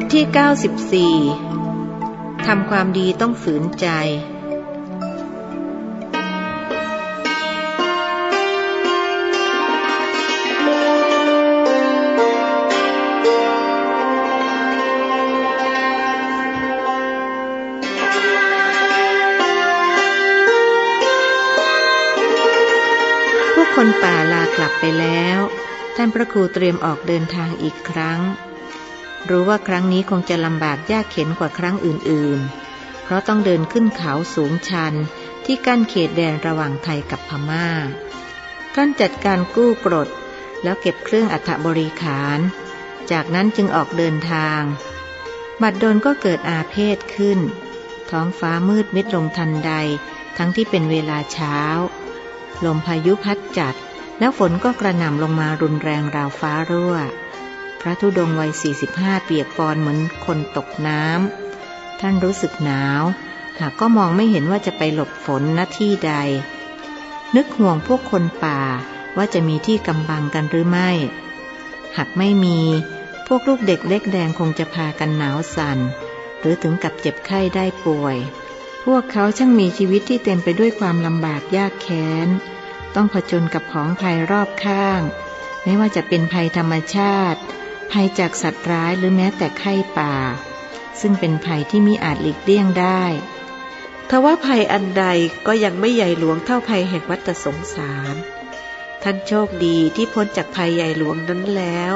บทที่ 94 ทำความดีต้องฝืนใจ ผู้คนป่าลากลับไปแล้ว ท่านพระครูเตรียมออกเดินทางอีกครั้ง รู้ว่าครั้งนี้คงจะลำบากยากเข็นกว่าครั้งอื่นๆ เพราะต้องเดินขึ้นเขาสูงชันที่กั้นเขตแดนระหว่างไทยกับพม่า ท่านจัดการกู้กรด แล้วเก็บเครื่องอัฐบริขาร จากนั้นจึงออกเดินทาง บัดดลก็เกิดอาเพศขึ้น ท้องฟ้ามืดมิดลงทันใด ทั้งที่เป็นเวลาเช้า ลมพายุพัดจัด แล้วฝนก็กระหน่ำลงมารุนแรงราวฟ้ารั่ว พระธุดงวัย 45 เปียกปอนเหมือนคนตกน้ำท่านรู้สึกหนาว หากก็มองไม่เห็นว่าจะไปหลบฝนณที่ใด นึกห่วงพวกคนป่าว่าจะมีที่กำบังกันหรือไม่ หากไม่มี พวกลูกเด็กเล็กแดงคงจะพากันหนาวสัน่น หรือถึงกับเจ็บไข้ได้ป่วย พวกเขาช่างมีชีวิตที่เต็มไปด้วยความลำบากยากแค้น ต้องผจญกับของภัยรอบข้าง ไม่ว่าจะเป็นภัยธรรมชาติ ภัยจากสัตว์ร้ายหรือแม้แต่ไข้ป่า ซึ่งเป็นภัยที่มิอาจหลีกเลี่ยงได้ทว่าภัยอันใดก็ยังไม่ใหญ่หลวงเท่าภัยแห่งวัฏสงสาร ท่านโชคดีที่พ้นจากภัยใหญ่หลวงนั้นแล้ว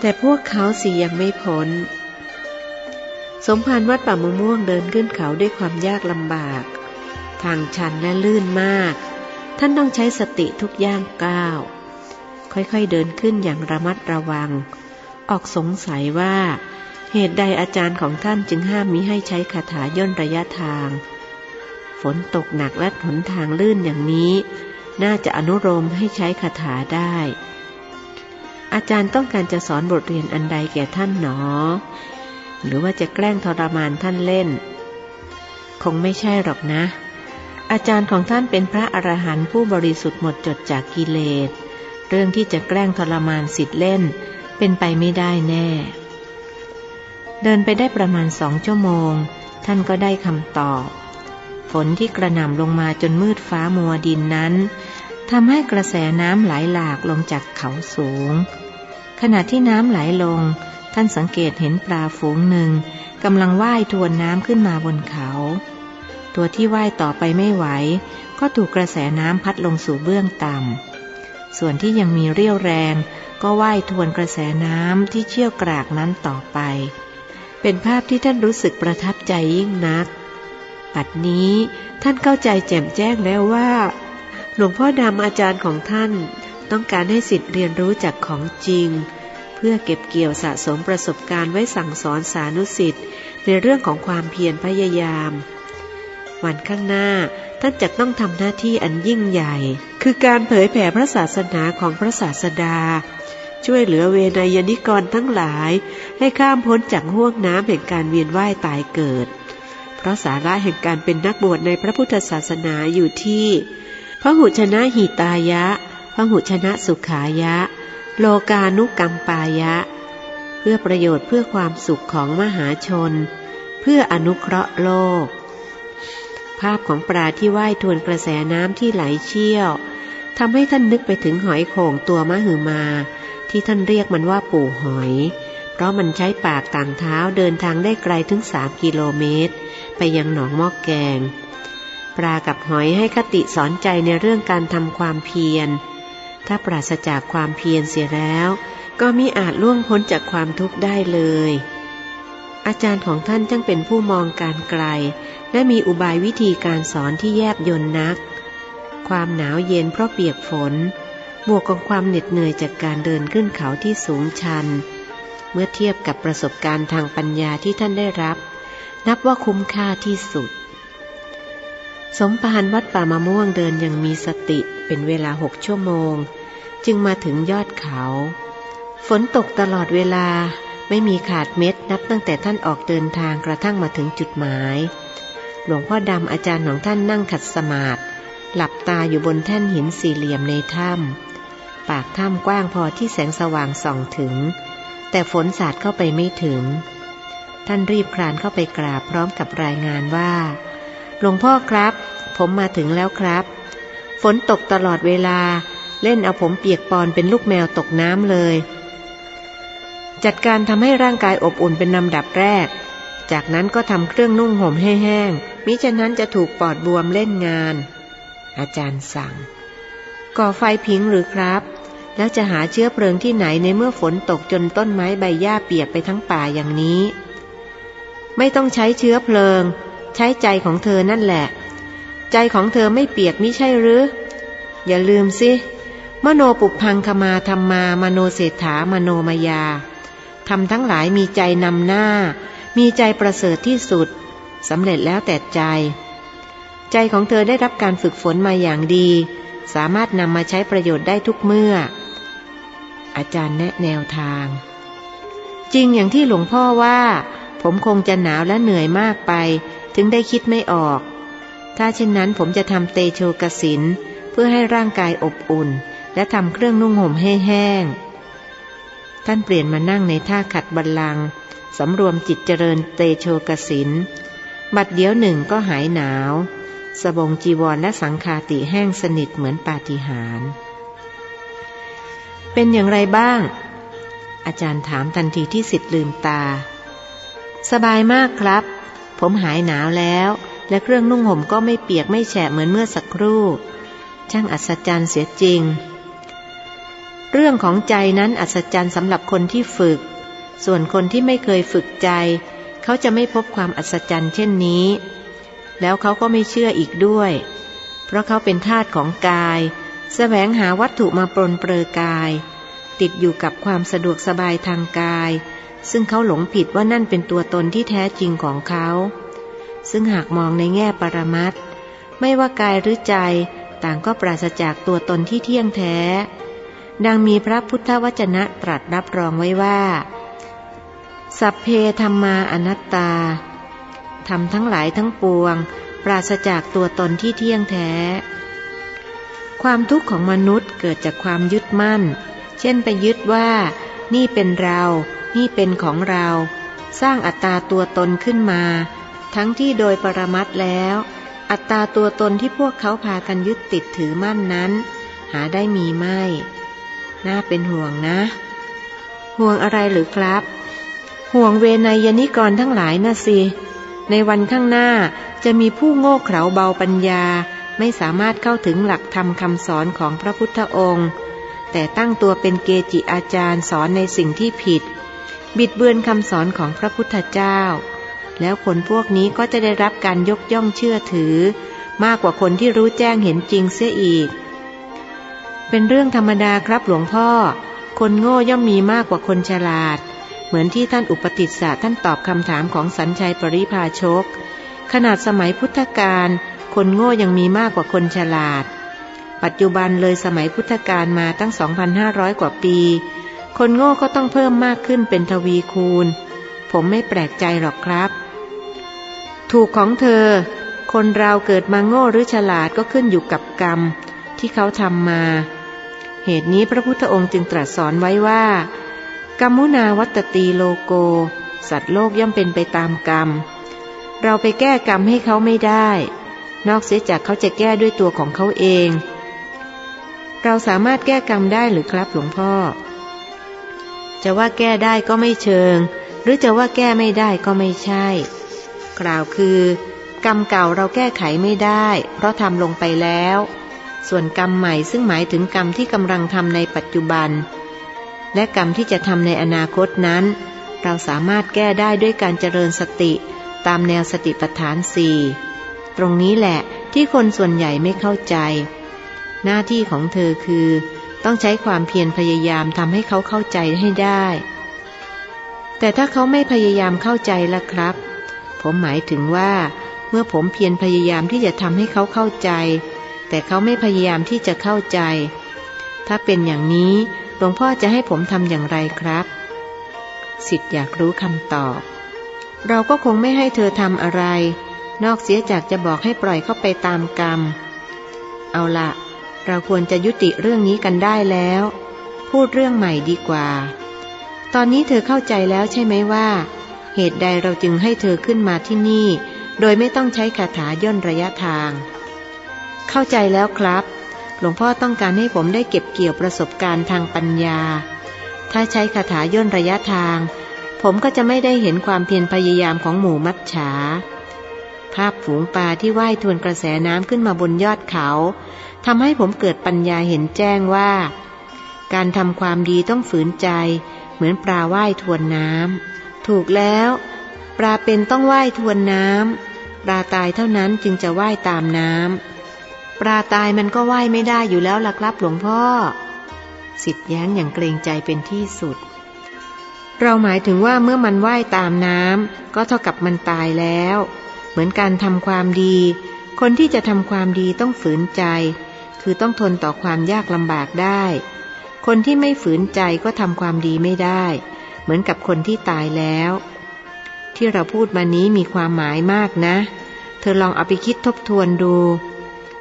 แต่พวกเขาสิยังไม่พ้น สมภารวัดป่ามะม่วงเดินขึ้นเขาด้วยความยากลำบาก ทางชันและลื่นมาก ท่านต้องใช้สติทุกย่างก้าว ค่อยๆเดินขึ้นอย่างระมัดระวัง ออกสงสัยว่า เหตุใดอาจารย์ของท่านจึงห้ามมิให้ใช้คาถาย่นระยะทาง ฝนตกหนักและหนทางลื่นอย่างนี้ น่าจะอนุโลมให้ใช้คาถาได้ อาจารย์ต้องการจะสอนบทเรียนอันใดแก่ท่านหนอ หรือว่าจะแกล้งทรมานท่านเล่น คงไม่ใช่หรอกนะ อาจารย์ของท่านเป็นพระอรหันต์ผู้บริสุทธิ์หมดจดจากกิเลส เรื่องที่จะแกล้งทรมานสิทธิ์เล่น เป็นไปไม่ได้แน่ เดินไปได้ประมาณสองชั่วโมง ท่านก็ได้คำตอบ ฝนที่กระหน่ำลงมาจนมืดฟ้ามัวดินนั้นทำให้กระแสน้ำไหลหลากลงจากเขาสูง ขณะที่น้ำไหลลง ท่านสังเกตเห็นปลาฝูงหนึ่งกำลังว่ายทวนน้ำขึ้นมาบนเขา ตัวที่ว่ายต่อไปไม่ไหว ก็ถูกกระแสน้ำพัดลงสู่เบื้องต่ำ ส่วนที่ยังมีเรี่ยวแรง ก็ว่ายทวนกระแสน้ำที่เชี่ยวกรากนั้นต่อไป เป็นภาพที่ท่านรู้สึกประทับใจยิ่งนัก ปัดนี้ท่านเข้าใจแจ่มแจ้งแล้วว่า หลวงพ่อดำอาจารย์ของท่าน ต้องการให้สิทธิ์เรียนรู้จากของจริง เพื่อเก็บเกี่ยวสะสมประสบการณ์ไว้สั่งสอนสานุสิทธิ์ในเรื่องของความเพียรพยายาม วันข้างหน้า ท่านจะต้องทำหน้าที่อันยิ่งใหญ่ คือการเผยแผ่พระศาสนาของพระศาสดา ช่วยเหลือเวนยนิกรทั้งหลาย ให้ข้ามพ้นจากห่วงน้ำแห่งการเวียนว่ายตายเกิด เพราะสาระแห่งการเป็นนักบวชในพระพุทธศาสนาอยู่ที่พระหุชนะหิตายะพระหุชนะสุขายะ โลกานุกรรมปายะ เพื่อประโยชน์เพื่อความสุขของมหาชน เพื่ออนุเคราะห์โลก ภาพของปลาที่ว่ายทวนกระแสน้ำที่ไหลเชี่ยวทำให้ท่านนึกไปถึงหอยโข่งตัวมหึมา ที่ท่านเรียกมันว่าปู่หอย เพราะมันใช้ปากต่างเท้าเดินทางได้ไกลถึงสามกิโลเมตร ไปยังหนองมอกแกง ปลากับหอยให้คติสอนใจในเรื่องการทำความเพียร ถ้าปราศจากความเพียรเสียแล้ว ก็มิอาจล่วงพ้นจากความทุกข์ได้เลยอาจารย์ของท่านจึงเป็นผู้มองการไกล และมีอุบายวิธีการสอนที่แยบยนนัก ความหนาวเย็นเพราะเปียกฝน บวกกับความเหน็ดเหนื่อยจากการเดินขึ้นเขาที่สูงชัน เมื่อเทียบกับประสบการณ์ทางปัญญาที่ท่านได้รับ นับว่าคุ้มค่าที่สุด สมภารวัดป่ามะม่วงเดินยังมีสติเป็นเวลาหกชั่วโมง จึงมาถึงยอดเขา ฝนตกตลอดเวลาไม่มีขาดเม็ดนับตั้งแต่ท่านออกเดินทางกระทั่งมาถึงจุดหมาย หลวงพ่อดำอาจารย์ของท่านนั่งขัดสมาธิหลับตาอยู่บนแท่นหินสี่เหลี่ยมในถ้ำปากถ้ำกว้างพอที่แสงสว่างส่องถึง แต่ฝนสาดเข้าไปไม่ถึง ท่านรีบคลานเข้าไปกราบพร้อมกับรายงานว่า หลวงพ่อครับ ผมมาถึงแล้วครับ ฝนตกตลอดเวลา เล่นเอาผมเปียกปอนเป็นลูกแมวตกน้ำเลย จัดการทำให้ร่างกายอบอุ่นเป็นลำดับแรก จากนั้นก็ทำเครื่องนุ่งห่มให้แห้ง มิฉะนั้นจะถูกปอดบวมเล่นงาน อาจารย์สั่ง ก่อไฟพิงหรือครับ แล้วจะหาเชื้อเพลิงที่ไหนในเมื่อฝนตกจนต้นไม้ใบหญ้าเปียกไปทั้งป่าอย่างนี้ ไม่ต้องใช้เชื้อเพลิง ใช้ใจของเธอนั่นแหละ ใจของเธอไม่เปียกมิใช่หรือ อย่าลืมสิมโนปุพังคมาธรรมามโนเศรษฐามโนมายาทำทั้งหลายมีใจนำหน้า มีใจประเสริฐที่สุด สำเร็จแล้วแต่ใจ ใจของเธอได้รับการฝึกฝนมาอย่างดี สามารถนำมาใช้ประโยชน์ได้ทุกเมื่อ อาจารย์แนะแนวทาง จริงอย่างที่หลวงพ่อว่า ผมคงจะหนาวและเหนื่อยมากไป ถึงได้คิดไม่ออก ถ้าเช่นนั้นผมจะทำเตโชกสิน เพื่อให้ร่างกายอบอุ่น และทำเครื่องนุ่งห่มให้แห้งท่านเปลี่ยนมานั่งในท่าขัดบัลลังก์สำรวมจิตเจริญเตโชกสิน บัดเดียวหนึ่งก็หายหนาว สบงจีวรและสังคาติแห้งสนิทเหมือนปาฏิหาริย์เป็นอย่างไรบ้าง อาจารย์ถามทันทีที่สิทธิ์ลืมตา สบายมากครับ ผมหายหนาวแล้ว และเครื่องนุ่งห่มก็ไม่เปียกไม่แฉะเหมือนเมื่อสักครู่ ช่างอัศจรรย์เสียจริง เรื่องของใจนั้นอัศจรรย์สำหรับคนที่ฝึก ส่วนคนที่ไม่เคยฝึกใจ เขาจะไม่พบความอัศจรรย์เช่นนี้ แล้วเขาก็ไม่เชื่ออีกด้วย เพราะเขาเป็นทาสของกายแสวงหาวัตถุมาปรนเปรอกาย ติดอยู่กับความสะดวกสบายทางกาย ซึ่งเขาหลงผิดว่านั่นเป็นตัวตนที่แท้จริงของเขา ซึ่งหากมองในแง่ปรมัตถ์ไม่ว่ากายหรือใจต่างก็ปราศจากตัวตนที่เที่ยงแท้ ดังมีพระพุทธวจนะตรัสรับรองไว้ว่า สัพเพธรรมาอนัตตาทำทั้งหลายทั้งปวง ปราศจากตัวตนที่เที่ยงแท้ ความทุกข์ของมนุษย์เกิดจากความยึดมั่น เช่นไปยึดว่า นี่เป็นเรา นี่เป็นของเรา สร้างอัตตาตัวตนขึ้นมา ทั้งที่โดยปรมัตแล้ว อัตตาตัวตนที่พวกเขาพากันยึดติดถือมั่นนั้น หาได้มีไม่ น่าเป็นห่วงนะ ห่วงอะไรหรือครับ ห่วงเวนยนิกรทั้งหลายนะสิ ในวันข้างหน้าจะมีผู้โง่เขลาเบาปัญญา ไม่สามารถเข้าถึงหลักธรรมคำสอนของพระพุทธองค์ แต่ตั้งตัวเป็นเกจิอาจารย์สอนในสิ่งที่ผิด บิดเบือนคำสอนของพระพุทธเจ้า แล้วคนพวกนี้ก็จะได้รับการยกย่องเชื่อถือ มากกว่าคนที่รู้แจ้งเห็นจริงเสียอีก เป็นเรื่องธรรมดาครับหลวงพ่อ คนโง่ย่อมมีมากกว่าคนฉลาด เหมือนที่ท่านอุปติสสะท่านตอบคำถามของสัญชัยปริพาชก ขนาดสมัยพุทธกาลคนโง่ยังมีมากกว่าคนฉลาด ปัจจุบันเลยสมัยพุทธกาลมาตั้ง 2,500 กว่าปี คนโง่ก็ต้องเพิ่มมากขึ้นเป็นทวีคูณ ผมไม่แปลกใจหรอกครับ ถูกของเธอ คนเราเกิดมาโง่หรือฉลาดก็ขึ้นอยู่กับกรรม ที่เขาทำมา เหตุนี้พระพุทธองค์จึงตรัสสอนไว้ว่า กรรมุนาวัตตีโลโก สัตว์โลกย่อมเป็นไปตามกรรม เราไปแก้กรรมให้เขาไม่ได้ นอกเสียจากเขาจะแก้ด้วยตัวของเขาเอง เราสามารถแก้กรรมได้หรือครับหลวงพ่อ จะว่าแก้ได้ก็ไม่เชิง หรือจะว่าแก้ไม่ได้ก็ไม่ใช่ กล่าวคือ กรรมเก่าเราแก้ไขไม่ได้ เพราะทำลงไปแล้ว ส่วนกรรมใหม่ซึ่งหมายถึงกรรมที่กำลังทำในปัจจุบัน และกรรมที่จะทำในอนาคตนั้น เราสามารถแก้ได้ด้วยการเจริญสติตามแนวสติปัฏฐานสี่ตรงนี้แหละที่คนส่วนใหญ่ไม่เข้าใจ หน้าที่ของเธอคือ ต้องใช้ความเพียรพยายามทำให้เขาเข้าใจให้ได้ แต่ถ้าเขาไม่พยายามเข้าใจละครับ ผมหมายถึงว่า เมื่อผมเพียรพยายามที่จะทำให้เขาเข้าใจ แต่เขาไม่พยายามที่จะเข้าใจ ถ้าเป็นอย่างนี้ หลวงพ่อจะให้ผมทำอย่างไรครับสิทธิ์อยากรู้คำตอบ เราก็คงไม่ให้เธอทำอะไร นอกเสียจากจะบอกให้ปล่อยเข้าไปตามกรรม เอาละเราควรจะยุติเรื่องนี้กันได้แล้ว พูดเรื่องใหม่ดีกว่า ตอนนี้เธอเข้าใจแล้วใช่ไหมว่า เหตุใดเราจึงให้เธอขึ้นมาที่นี่ โดยไม่ต้องใช้คาถาย่นระยะทาง เข้าใจแล้วครับ หลวงพ่อต้องการให้ผมได้เก็บเกี่ยวประสบการณ์ทางปัญญา ถ้าใช้คาถาย่นระยะทาง ผมก็จะไม่ได้เห็นความเพียรพยายามของหมู่มัจฉา ภาพฝูงปลาที่ว่ายทวนกระแสน้ำขึ้นมาบนยอดเขาทำให้ผมเกิดปัญญาเห็นแจ้งว่า การทำความดีต้องฝืนใจ เหมือนปลาว่ายทวนน้ำถูกแล้ว ปลาเป็นต้องว่ายทวนน้ำปลาตายเท่านั้นจึงจะว่ายตามน้ำ ปลาตายมันก็ว่ายไม่ได้อยู่แล้วล่ะครับหลวงพ่อ สิทธิ์แย้งอย่างเกรงใจเป็นที่สุด เราหมายถึงว่าเมื่อมันว่ายตามน้ำก็เท่ากับมันตายแล้ว เหมือนการทำความดี คนที่จะทำความดีต้องฝืนใจ คือต้องทนต่อความยากลำบากได้ คนที่ไม่ฝืนใจก็ทำความดีไม่ได้ เหมือนกับคนที่ตายแล้ว ที่เราพูดมานี้มีความหมายมากนะ เธอลองเอาไปคิดทบทวนดู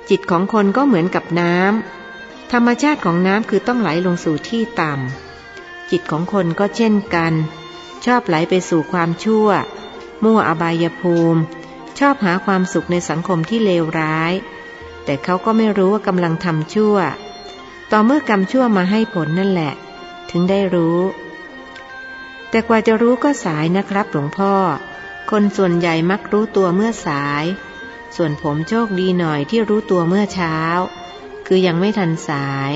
จิตของคนก็เหมือนกับน้ำธรรมชาติของน้ำคือต้องไหลลงสู่ที่ต่ำจิตของคนก็เช่นกัน ชอบไหลไปสู่ความชั่ว มั่วอบายภูมิ ชอบหาความสุขในสังคมที่เลวร้าย แต่เขาก็ไม่รู้ว่ากำลังทำชั่ว ต่อเมื่อกรรมชั่วมาให้ผลนั่นแหละ ถึงได้รู้ แต่กว่าจะรู้ก็สายนะครับหลวงพ่อ คนส่วนใหญ่มักรู้ตัวเมื่อสาย ส่วนผมโชคดีหน่อยที่รู้ตัวเมื่อเช้า คือยังไม่ทันสาย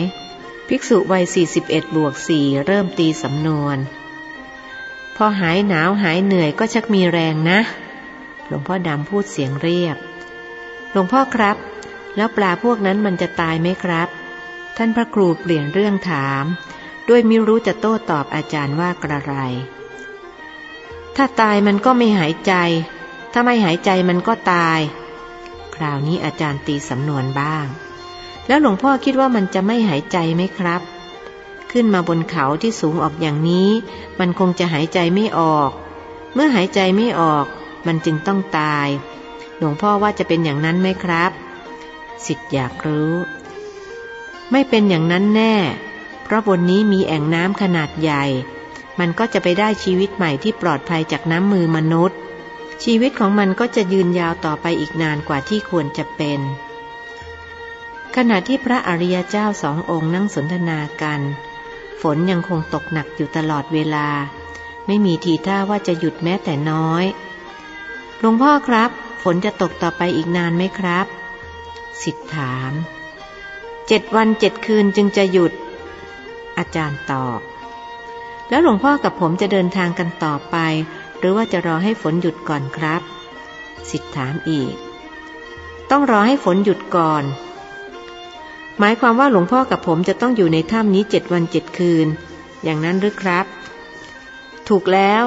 ภิกษุวัย 41 บวก 4 เริ่มตีสำนวน พอหายหนาวหายเหนื่อยก็ชักมีแรงนะ หลวงพ่อดำพูดเสียงเรียบ หลวงพ่อครับ แล้วปลาพวกนั้นมันจะตายไหมครับ ท่านพระครูเปลี่ยนเรื่องถาม ด้วยมิรู้จะโต้ตอบอาจารย์ว่ากระไร ถ้าตายมันก็ไม่หายใจ ถ้าไม่หายใจมันก็ตาย คราวนี้อาจารย์ตีสำนวนบ้าง แล้วหลวงพ่อคิดว่ามันจะไม่หายใจไหมครับ ขึ้นมาบนเขาที่สูงออกอย่างนี้ มันคงจะหายใจไม่ออก เมื่อหายใจไม่ออก มันจึงต้องตาย หลวงพ่อว่าจะเป็นอย่างนั้นไหมครับสิทธิ์อยากรู้ ไม่เป็นอย่างนั้นแน่ เพราะบนนี้มีแอ่งน้ำขนาดใหญ่ มันก็จะไปได้ชีวิตใหม่ที่ปลอดภัยจากน้ำมือมนุษย์ ชีวิตของมันก็จะยืนยาวต่อไปอีกนานกว่าที่ควรจะเป็น ขณะที่พระอริยเจ้าสององค์นั่งสนทนากัน ฝนยังคงตกหนักอยู่ตลอดเวลา ไม่มีทีท่าว่าจะหยุดแม้แต่น้อยหลวงพ่อครับ ฝนจะตกต่อไปอีกนานไหมครับ สิทธถามเจ็ดวันเจ็ดคืนจึงจะหยุด อาจารย์ตอบ แล้วหลวงพ่อกับผมจะเดินทางกันต่อไป หรือว่าจะรอให้ฝนหยุดก่อนครับ สิทธถามอีก ต้องรอให้ฝนหยุดก่อน หมายความว่าหลวงพ่อกับผมจะต้องอยู่ในถ้ำนี้เจ็ดวันเจ็ดคืน อย่างนั้นหรือครับ ถูกแล้ว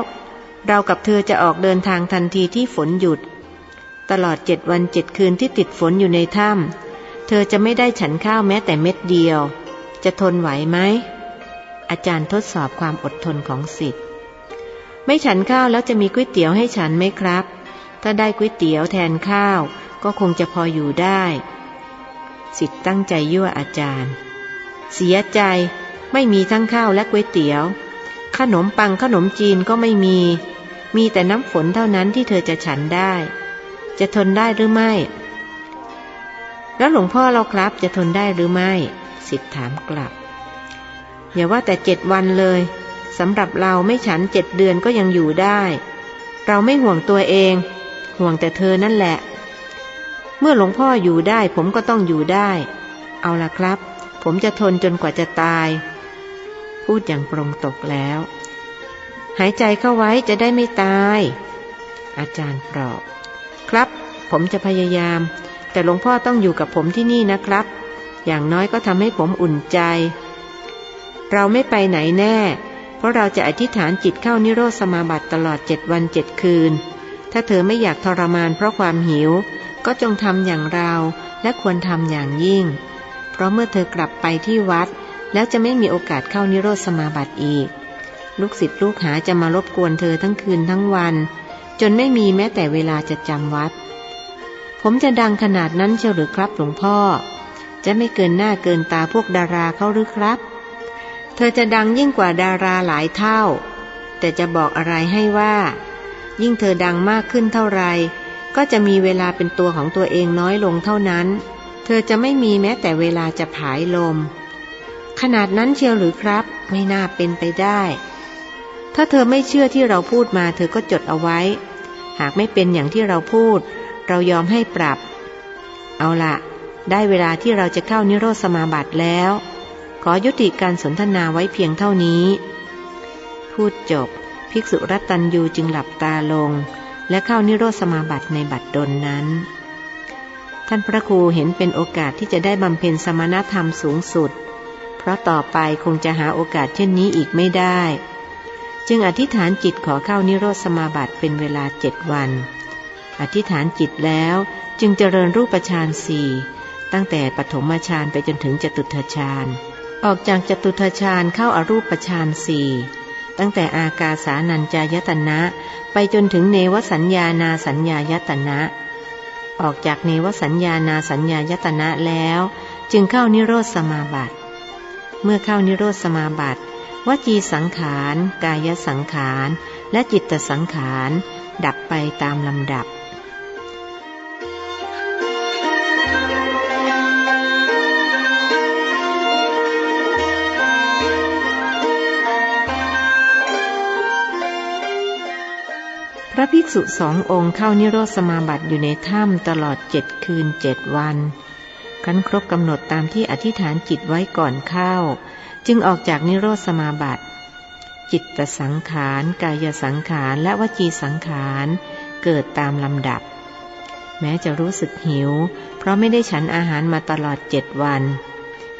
เรากับเธอจะออกเดินทางทันทีที่ฝนหยุด ตลอดเจ็ดวันเจ็ดคืนที่ติดฝนอยู่ในถ้ำเธอจะไม่ได้ฉันข้าวแม้แต่เม็ดเดียว จะทนไหวไหมอาจารย์ทดสอบความอดทนของสิทธิ์ ไม่ฉันข้าวแล้วจะมีก๋วยเตี๋ยวให้ฉันไหมครับ ถ้าได้ก๋วยเตี๋ยวแทนข้าว ก็คงจะพออยู่ได้ สิทธิ์ตั้งใจยั่วอาจารย์ เสียใจไม่มีทั้งข้าวและก๋วยเตี๋ยว ขนมปังขนมจีนก็ไม่มี มีแต่น้ำฝนเท่านั้นที่เธอจะฉันได้ จะทนได้หรือไม่ แล้วหลวงพ่อเราครับจะทนได้หรือไม่ สิทธิ์ถามกลับ อย่าว่าแต่เจ็ดวันเลย สำหรับเราไม่ฉันเจ็ดเดือนก็ยังอยู่ได้ เราไม่ห่วงตัวเอง ห่วงแต่เธอนั่นแหละ เมื่อหลวงพ่ออยู่ได้ผมก็ต้องอยู่ได้ เอาละครับ ผมจะทนจนกว่าจะตาย พูดอย่างปรงตกแล้ว หายใจเข้าไว้จะได้ไม่ตาย อาจารย์ปลอบครับ ผมจะพยายาม แต่หลวงพ่อต้องอยู่กับผมที่นี่นะครับ อย่างน้อยก็ทำให้ผมอุ่นใจ เราไม่ไปไหนแน่ เพราะเราจะอธิษฐานจิตเข้านิโรธสมาบัติตลอดเจ็ดวันเจ็ดคืน ถ้าเธอไม่อยากทรมานเพราะความหิว ก็จงทำอย่างเราและควรทำอย่างยิ่ง เพราะเมื่อเธอกลับไปที่วัด แล้วจะไม่มีโอกาสเข้านิโรธสมาบัติอีก ลูกศิษย์ลูกหาจะมารบกวนเธอทั้งคืนทั้งวัน จนไม่มีแม้แต่เวลาจะจำวัด ผมจะดังขนาดนั้นเชียวหรือครับหลวงพ่อ จะไม่เกินหน้าเกินตาพวกดาราเขาหรือครับ ธอจะดังยิ่งกว่าดาราหลายเท่า แต่จะบอกอะไรให้ว่า ยิ่งเธอดังมากขึ้นเท่าไร ก็จะมีเวลาเป็นตัวของตัวเองน้อยลงเท่านั้น เธอจะไม่มีแม้แต่เวลาจะผายลม ขนาดนั้นเชียวหรือครับ ไม่น่าเป็นไปได้ ถ้าเธอไม่เชื่อที่เราพูดมา เธอก็จดเอาไว้ หากไม่เป็นอย่างที่เราพูด เรายอมให้ปรับ เอาละได้เวลาที่เราจะเข้านิโรธสมาบัติแล้ว ขอยุติการสนทนาไว้เพียงเท่านี้ พูดจบ ภิกษุรัตตัญยูจึงหลับตาลง และเข้านิโรธสมาบัติในบัดดลนั้น ท่านพระครูเห็นเป็นโอกาสที่จะได้บำเพ็ญสมณธรรมสูงสุด เพราะต่อไปคงจะหาโอกาสเช่นนี้อีกไม่ได้ จึงอธิษฐานจิตขอเข้านิโรธสมาบัติเป็นเวลาเจ็ดวัน อธิษฐานจิตแล้วจึงเจริญรูปฌานสี่ตั้งแต่ปฐมฌานไปจนถึงจตุทฌาน ออกจากจตุทฌานเข้าอารูปฌานสี่ตั้งแต่อากาสานัญจายตนะ ไปจนถึงเนวสัญญานาสัญญายตนะ ออกจากเนวสัญญานาสัญญายตนะแล้ว จึงเข้านิโรธสมาบัติ เมื่อเข้านิโรธสมาบัติวจีสังขาร กายสังขาร และจิตสังขาร ดับไปตามลำดับ ระภิกษุสององค์เข้านิโรธสมาบัติอยู่ในถ้ำตลอดเจ็ดคืนเจ็ดวันครั้นครบกำหนดตามที่อธิษฐานจิตไว้ก่อนเข้า จึงออกจากนิโรธสมาบัติ จิตตสังขาร กายสังขาร และวจีสังขารเกิดตามลำดับ แม้จะรู้สึกหิว เพราะไม่ได้ฉันอาหารมาตลอดเจ็ดวัน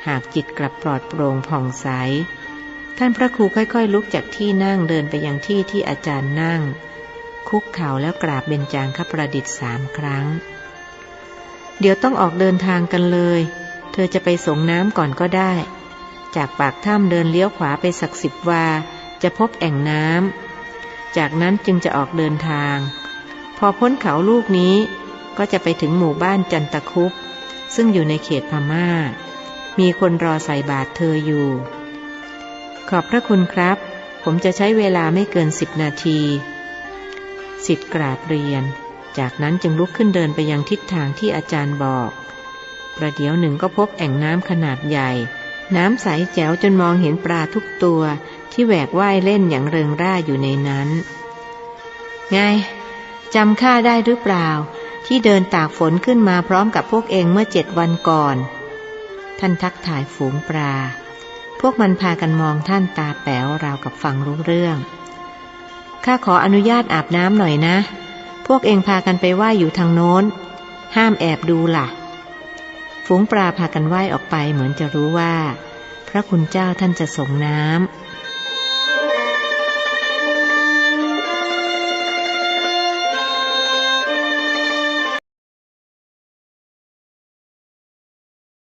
หากจิตกลับปลอดโปร่งผ่องใส ท่านพระครูค่อยๆ ลุกจากที่นั่งเดินไปยังที่ที่อาจารย์นั่ง คุกเข่าแล้วกราบเบญจางคประดิษฐ์สามครั้ง เดี๋ยวต้องออกเดินทางกันเลย เธอจะไปส่งน้ำก่อนก็ได้ จากปากถ้ำเดินเลี้ยวขวาไปสักสิบวา จะพบแอ่งน้ำ จากนั้นจึงจะออกเดินทาง พอพ้นเขาลูกนี้ก็จะไปถึงหมู่บ้านจันตะคุปซึ่งอยู่ในเขตพมา่า มีคนรอใส่บาตรเธออยู่ ขอบพระคุณครับ ผมจะใช้เวลาไม่เกินสิบนาที สิทธิ์กราบเรียน จากนั้นจึงลุกขึ้นเดินไปยังทิศทางที่อาจารย์บอก ประเดี๋ยวหนึ่งก็พบแอ่งน้ำขนาดใหญ่ น้ำใสแจ๋วจนมองเห็นปลาทุกตัวที่แหวกว่ายเล่นอย่างเริงร่าอยู่ในนั้น ไงจำข้าได้หรือเปล่า ที่เดินตากฝนขึ้นมาพร้อมกับพวกเองเมื่อเจ็ดวันก่อน ท่านทักถ่ายฝูงปลา พวกมันพากันมองท่านตาแป๋วราวกับฟังรู้เรื่อง ข้าขออนุญาตอาบน้ำหน่อยนะ พวกเองพากันไปไหว้อยู่ทางโน้น ห้ามแอบดูล่ะ ฝูงปลาพากันว่ายออกไปเหมือนจะรู้ว่า พระคุณเจ้าท่านจะส่งน้ำ